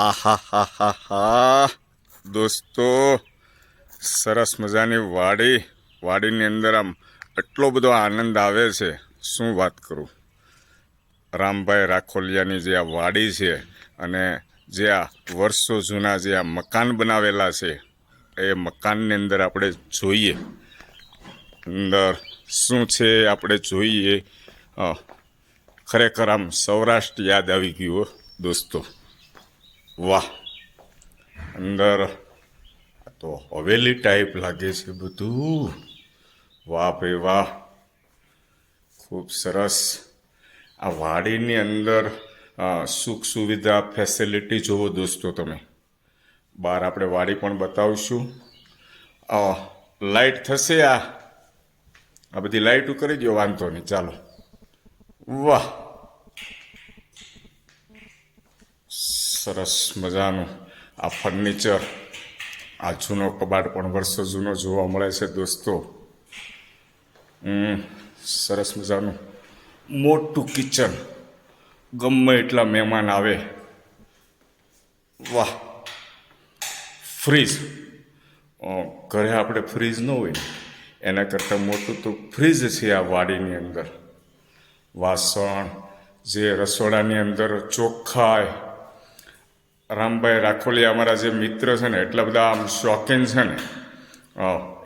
આહા દોસ્તો, સરસ મજાની વાડી, વાડીની અંદર આમ એટલો બધો આનંદ આવે છે. શું વાત કરું? રામભાઈ રાખોલિયાની જે આ વાડી છે અને જે આ વર્ષો જૂના જે આ મકાન બનાવેલા છે, એ મકાનની અંદર આપણે જોઈએ. અંદર શું છે આપણે જોઈએ. ખરેખર આમ સૌરાષ્ટ્ર યાદ આવી ગયું દોસ્તો. વાહ. અંદર તો હવેલી ટાઈપ લાગે છે બધું. વાહ ભાઈ વાહ. ખૂબ સરસ. આ વાડીની અંદર સુખ સુવિધા ફેસિલિટી જુઓ દોસ્તો તમે. બહાર આપણે વાડી પણ બતાવશું. લાઇટ થશે આ. આ બધી લાઇટો કરી દો વાંધો નહીં, ચાલો. વાહ. સરસ મજાનું આ ફર્નિચર આ જૂનો કબાટ પણ વર્ષો જૂનો જોવા મળે છે દોસ્તો. સરસ મજાનું. મોટું કિચન ગમે એટલા મહેમાન આવે. વાહ. ફ્રીજ ઘરે આપણે ફ્રીજ ન હોય એના કરતાં મોટું તો ફ્રીજ છે આ વાડીની અંદર. વાસણ, જે રસોડાની અંદર ચોખ્ખાઈ રામભાઈ રાખોલી અમારા જે મિત્ર છે ને, એટલા બધા આમ શોખીન છે ને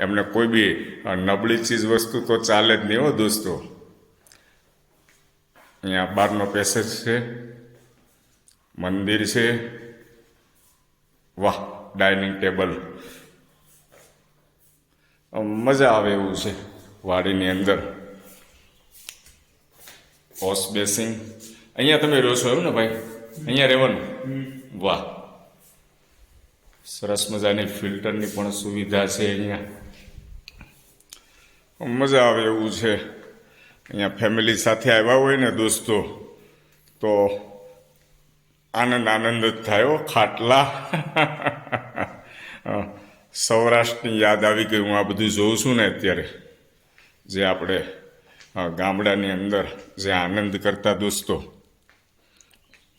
એમને કોઈ બી નબળી ચીજ વસ્તુ તો ચાલે જ નહીં હો દોસ્તો. અહીંયા બહારનો પેસેજ છે, મંદિર છે, વાહ ડાઇનિંગ ટેબલ મજા આવે એવું છે વાડીની અંદર. વોશ બેસિંગ અહીંયા તમે રહો છો, એવું ને ભાઈ? અહીંયા રહેવાનું? વાહ. સરસ મજાની ફિલ્ટરની પણ સુવિધા છે અહીંયા. મજા આવે એવું છે. અહીંયા ફેમિલી સાથે આવ્યા હોય ને દોસ્તો, તો આનંદ આનંદ જ થયો ખાટલા. સૌરાષ્ટ્રની યાદ આવી ગઈ, હું આ બધું જોઉં છું ને અત્યારે. જે આપણે ગામડાની અંદર જે આનંદ કરતા દોસ્તો.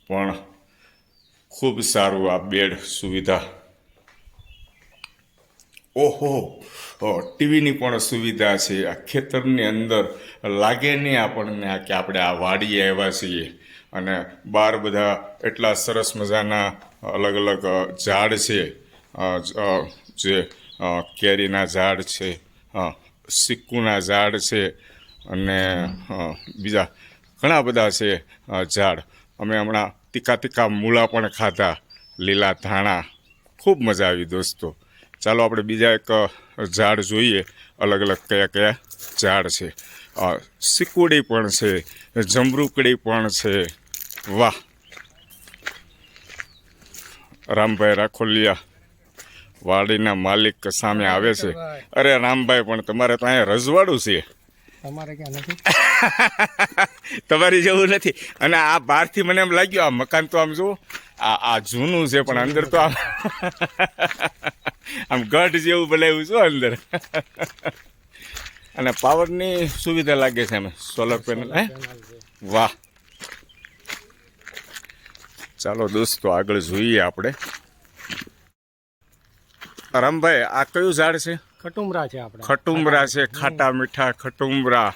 પણ ખૂબ સારું આ બેડ સુવિધા. ઓહો ટીવીની પણ સુવિધા છે. આ ખેતરની અંદર લાગે નહીં આપણને કે આપણે આ વાડીએ આવ્યા છીએ. અને બહાર બધા એટલા સરસ મજાના અલગ અલગ ઝાડ છે. જ- કેરીના ઝાડ છે સિક્કુના ઝાડ છે, અને બીજા ઘણા બધા છે ઝાડ. અમે હમણાં તીખા તીખા મૂળા પણ ખાધા, લીલા ધાણા. ખૂબ મજા આવી દોસ્તો. ચાલો આપણે બીજા એક ઝાડ જોઈએ. અલગ અલગ કયા કયા ઝાડ છે. સિકુડી પણ છે, જમરૂકડી પણ છે. વાહ! રામભાઈ રાખોલિયા, વાડીના માલિક સામે આવે છે. અરે રામભાઈ, પણ તમારે તો અહીંયા રજવાડું છે. તમારે ક્યાં નથી? તમારી જેવું નથી. અને આ બહારથી મને એમ લાગ્યું આ મકાન તો આમ જુઓ આ આ જૂનું છે પણ અંદર તો આમ આમ ગઢ જેવું બનાવ્યું છું અંદર. અને પાવરની સુવિધા લાગે છે અમે સોલર પેનલ હે? વાહ. ચાલો દોસ્તો આગળ જોઈએ આપણે. રામભાઈ આ કયું ઝાડ છે? ખટુમરા છે આપણે. ખટુમરા છે ખાટા મીઠા ખટુમરા.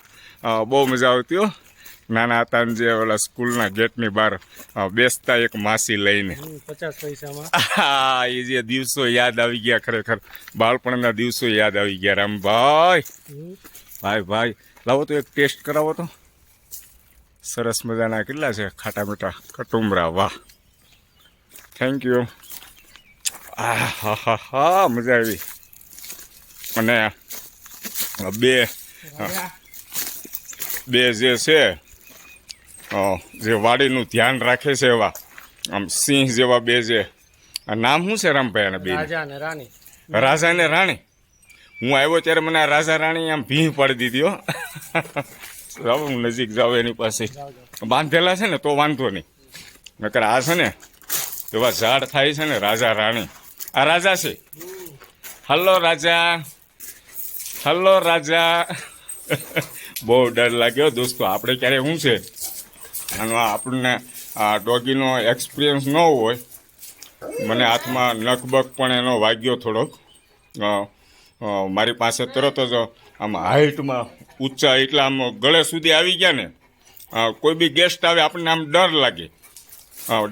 બહુ મજા આવતી હો. નાના હતા જે ઓલા સ્કૂલના ગેટની બહાર બેસતા એક માસી લઈને. પચાસ પૈસામાં. હા એ જે દિવસો યાદ આવી ગયા ખરેખર. બાળપણના દિવસો યાદ આવી ગયા રામભાઈ. ભાઈ ભાઈ ભાઈ લાવો તો એક ટેસ્ટ કરાવો તો. સરસ મજાના કેટલા છે ખાટા મીઠા કટુમરા વાહ. થેન્ક યુ આ હા હા હા મજા આવી. અને બે બે જે છે જે વાડીનું ધ્યાન રાખે છે એવા આમ સિંહ જેવા બે જે. આ નામ શું છે રામભાઈ અને બે રાજા ને રાણી? હું આવ્યો ત્યારે મને આ રાજા રાણી આમ ભીહ પાડી દીધી હો. હું નજીક જાઉં એની પાસે. બાંધેલા છે ને તો વાંધો નહીં. નકર આ છે ને એવા ઝાડ થાય છે ને રાજા રાણી. આ રાજા છે. હલો રાજા. હલો રાજા. બહુ ડર લાગ્યો દોસ્તો. આપણે ક્યારે શું છે? આનો આપણને આ ડોગીનો એક્સપિરિયન્સ ન હોય. મને હાથમાં નખબક પણ એનો વાગ્યો થોડોક મારી પાસે તરત જ આમ હાઇટમાં ઊંચા એટલા આમ ગળે સુધી આવી ગયા ને. કોઈ બી ગેસ્ટ આવે આપણને આમ ડર લાગે.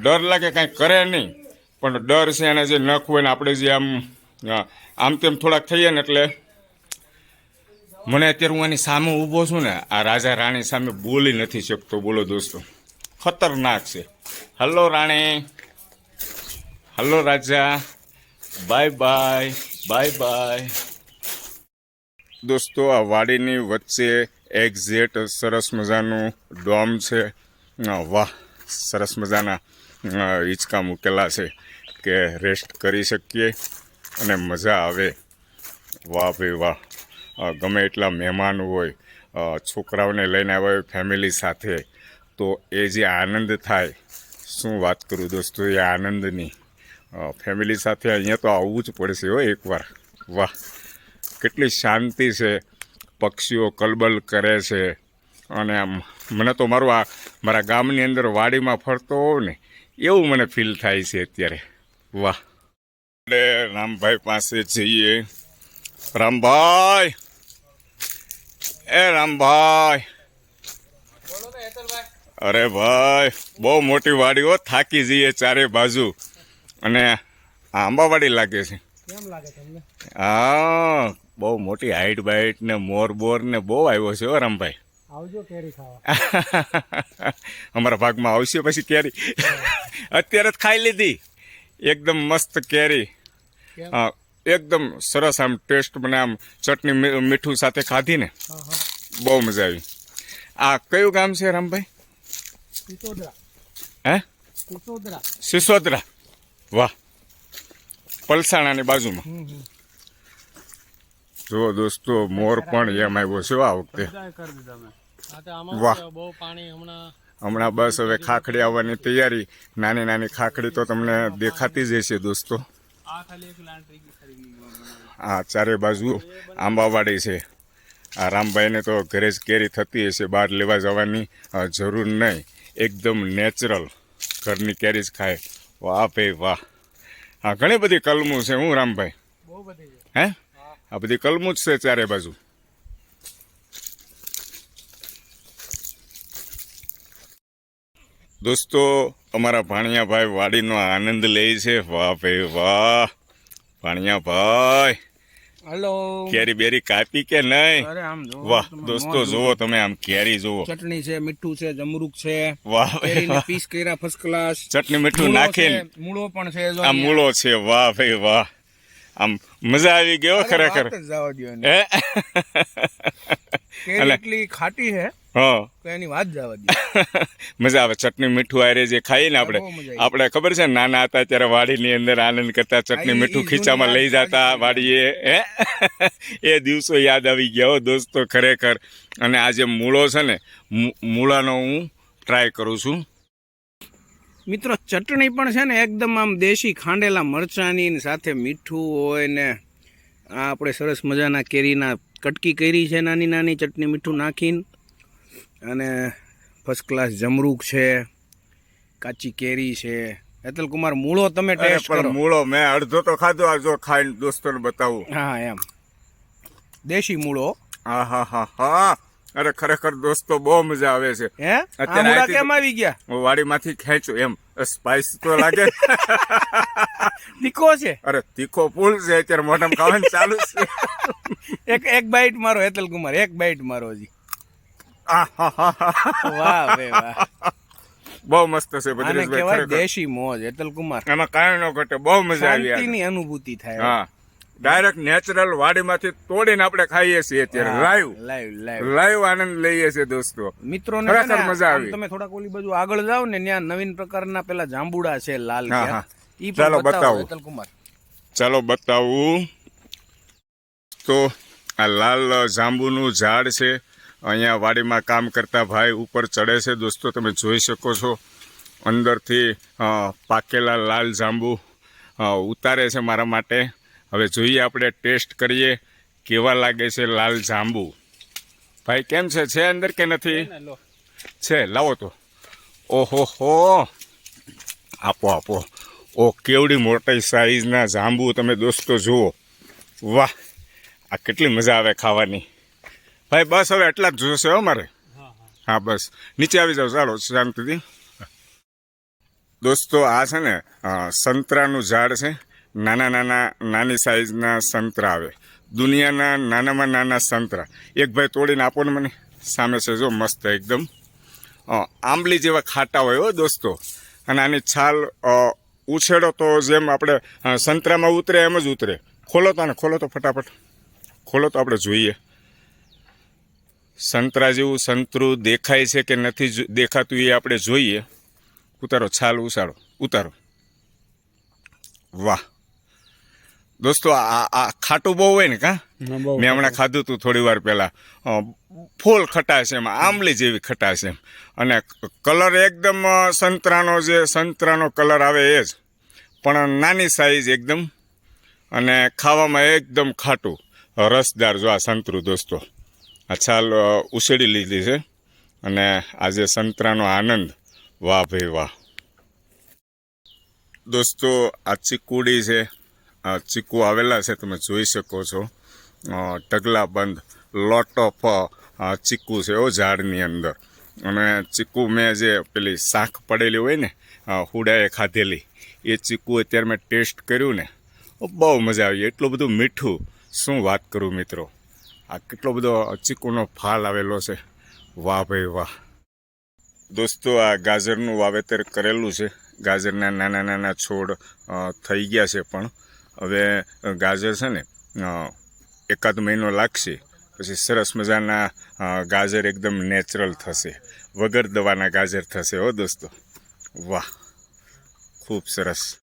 ડર લાગે કાંઈ કરે નહીં. પણ ડર છે એને જે નખ હોય ને આપણે જે આમ આમ તેમ થોડાક થઈએ ને એટલે મને અત્યારે હું એની સામે ઊભો છું ને, આ રાજા રાણી સામે બોલી નથી શકતો. બોલો દોસ્તો. ખતરનાક છે. હલો રાણી. હલો રાજા. બાય બાય બાય બાય દોસ્તો, આ વાડીની વચ્ચે એક્ઝેટ સરસ મજાનું ડોમ છે. વાહ, સરસ મજાના હિંચકા મૂકેલા છે કે રેસ્ટ કરી શકીએ અને મજા આવે. વાહ ભાઈ, વાહ. ગમે એટલા મહેમાન હોય છોકરાઓને લઈને આવ્યા હોય ફેમિલી સાથે, તો એ જે આનંદ થાય, શું વાત કરું દોસ્તો, એ આનંદની. ફેમિલી સાથે અહીંયા તો આવવું જ પડશે હો એકવાર. વાહ, કેટલી શાંતિ છે, પક્ષીઓ કલબલ કરે છે, અને આમ મને તો મારું આ, મારા ગામની અંદર વાડીમાં ફરતો હોઉં ને, એવું મને ફીલ થાય છે અત્યારે. વાહ. એટલે રામભાઈ પાસે જઈએ. રામભાઈ! એ રામભાઈ અરે ભાઈ બહુ મોટી વાડી હો થાકી જઈએ ચારે બાજુ. અને આ આંબાવાડી લાગે છે. હા બહુ મોટી હાઈટ બાઈટ ને મોર બોર ને બહુ આવ્યો છે હો રામભાઈ આવજો કેરી ખાવા. અમારા ભાગમાં આવશે પછી કેરી. અત્યારે જ ખાઈ લીધી. એકદમ મસ્ત કેરી. હા, એકદમ સરસ આમ ટેસ્ટ મને આમ ચટણી મીઠું સાથે ખાધી ને હા હા બહુ મજા આવી. આ કયું ગામ છે રામભાઈ? હે? સિસોદરા. વાહ. પલસાણાની બાજુમાં. હમ દોસ્તો મોર પણ એમ આવ્યો છે આ વખતે. વાહ. હમણાં બસ હવે ખાખડી આવવાની તૈયારી. નાની નાની ખાખડી તો તમને દેખાતી જ હશે દોસ્તો. આ ચારે બાજુ આંબાવાડી છે. આ રામભાઈને તો ઘરે જ કેરી થતી હશે, બહાર લેવા જવાની જરૂર નહીં. એકદમ નેચરલ ઘરની કેરી જ ખાય. વાહ ભાઈ વાહ. હા ઘણી બધી કલમું છે હું, રામભાઈ? હે? આ બધી કલમું જ છે ચારે બાજુ. દોસ્તો અમારા ભાણિયાભાઈ વાડીનો આનંદ લે છે. વાહ ભાઈ વાહ. ભાણિયાભાઈ હલો. કેરી બેરી કાપી કે નહીં? અરે આમ જો વાહ દોસ્તો જુઓ તમે આમ કેરી જુઓ. ચટણી છે મીઠું છે જમરૂક છે. વાહ. પીસ કર્યા ફર્સ્ટ ક્લાસ ચટણી મીઠું નાખે મૂળો પણ છે આ મૂળો છે. વાહ ભાઈ વાહ. આમ મજા આવી ગયો ખરેખર. હે? એટલી ખાટી છે હા. એની વાત જવા મજા આવે. ચટણી મીઠું આરે જે ખાઈએ ને આપણે. આપણે ખબર છે નાના હતા ત્યારે વાડીની અંદર આનંદ કરતા ચટણી મીઠું ખીચામાં લઈ જતા વાડીએ. હે? એ દિવસો યાદ આવી ગયા દોસ્તો ખરેખર. અને આ જે મૂળો છે ને મૂળાનો હું ટ્રાય કરું છું. મિત્રો ચટણી પણ છે ને એકદમ આમ દેશી ખાંડેલા મરચાંની સાથે મીઠું હોય ને આ આપણે સરસ મજાના કેરીના કટકી કરી છે નાની નાની ચટણી મીઠું નાખીને. અને ફર્સ્ટ ક્લાસ જમરૂક છે કાચી કેરી છે. હેતલ કુમાર મૂળો તમે ટેસ્ટ પણ કરો. મૂળો મેં અડધો તો ખાધો અડધો ખાઈને દોસ્તોને બતાવું. હા એમ. દેશી મૂળો. હા હા હા હા અરે ખરેખર દોસ્તો બહુ મજા આવે છે. હે? અત્યારે કેમ આવી ગયા? વાડીમાંથી ખેંચું એમ. સ્પાઈસ તો લાગે. તીખો છે? અરે તીખો ફૂલ છે અત્યારે મોઢામાં ખાવાનું ચાલુ છે. એક એક બાઈટ મારો હેતલ કુમાર એક બાઈટ મારો હજી. વાહ બે વાહ. બહુ મસ્ત છે ભદ્રેશભાઈ દેશી મોજ હેતલ કુમાર. એમાં કાંઈ ન ઘટે બહુ મજા આવી. શાંતિની અનુભૂતિ થાય. હા. ડાયરેક્ટ નેચરલ વાડીમાંથી તોડીને આપણે ખાઈએ છીએ અત્યારે. લાઈવ લાઈવ લાઈવ આનંદ લઈએ છીએ દોસ્તો. મિત્રોને ખરેખર ને મજા આવી. તમે થોડાક ઓલી બાજુ આગળ જાઓ ને ત્યાં નવીન પ્રકારના પેલા જાંબુડા છે લાલ ચાલો બતાવું ચાલો બતાવું. તો આ લાલ જાંબુનું ઝાડ છે. અહીંયા વાડીમાં કામ કરતા ભાઈ ઉપર ચડે છે. દોસ્તો તમે જોઈ શકો છો. અંદરથી પાકેલા લાલ જાંબુ ઉતારે છે મારા માટે. હવે જોઈએ આપણે ટેસ્ટ કરીએ કેવા લાગે છે લાલ જાંબુ. ભાઈ કેમ છે? છે અંદર કે નથી? છે લાવો તો. ઓહો હો. આપો આપો. ઓ કેવડી મોટી સાઈઝના જાંબુ તમે દોસ્તો જુઓ. વાહ આ કેટલી મજા આવે ખાવાની. ભાઈ બસ હવે એટલા જ જોશે હો મારે. હા બસ. નીચે આવી જાઓ ચાલો શાંતિથી. દોસ્તો આ છે ને સંતરાનું ઝાડ છે. નાના નાના, નાની સાઈઝના સંતરા આવે. દુનિયાના નાનામાં નાના સંતરા. એક ભાઈ તોડીને આપો ને મને. સામે છે જો મસ્ત એકદમ. આંબલી જેવા ખાટા હોય હો દોસ્તો. અને આની છાલ ઉછેડો તો જેમ આપણે સંતરામાં ઉતરે એમ જ ઉતરે. ખોલો તો ને ખોલો તો ફટાફટ. ખોલો તો આપણે જોઈએ. સંતરા જેવું સંતરું દેખાય છે કે નથી દેખાતું એ આપણે જોઈએ. ઉતારો, છાલ ઉછાળો. ઉતારો. વાહ. દોસ્તો આ આ ખાટું બહુ હોય ને કા? મેં હમણાં ખાધું હતું થોડી વાર પહેલાં. ફૂલ ખટાશ એમાં આંબલી જેવી ખટાશ એમ. અને કલર એકદમ સંતરાનો જે સંતરાનો કલર આવે એ જ. પણ નાની સાઈઝ એકદમ. અને ખાવામાં એકદમ ખાટું. રસદાર જો આ સંતરું દોસ્તો. આ છાલ ઉછેડી લીધી છે. અને આજે સંતરાનો આનંદ વાહ ભાઈ વાહ. દોસ્તો આ ચીકુડી છે. ચીકુ આવેલા છે, તમે જોઈ શકો છો. ટગલા બંધ લોટ ઓફ ચીકુ છે ઓ ઝાડની અંદર. અને ચીકુ મેં જે પેલી શાખ પડેલી હોય ને હુડાએ ખાધેલી, એ ચીકુ અત્યારે મેં ટેસ્ટ કર્યું ને બહુ મજા આવી. એટલું બધું મીઠું. શું વાત કરું મિત્રો? આ કેટલો બધો ચીકુનો ફાલ આવેલો છે. વાહ ભાઈ વાહ. દોસ્તો, આ ગાજરનું વાવેતર કરેલું છે. ગાજરના નાના નાના છોડ થઈ ગયા છે પણ. હવે ગાજર છે ને એકાદ મહિનો લાગશે, પછી સરસ મજાના ગાજર એકદમ નેચરલ થશે. વગર દવાના ગાજર થશે, હો દોસ્તો. વાહ, ખૂબ સરસ.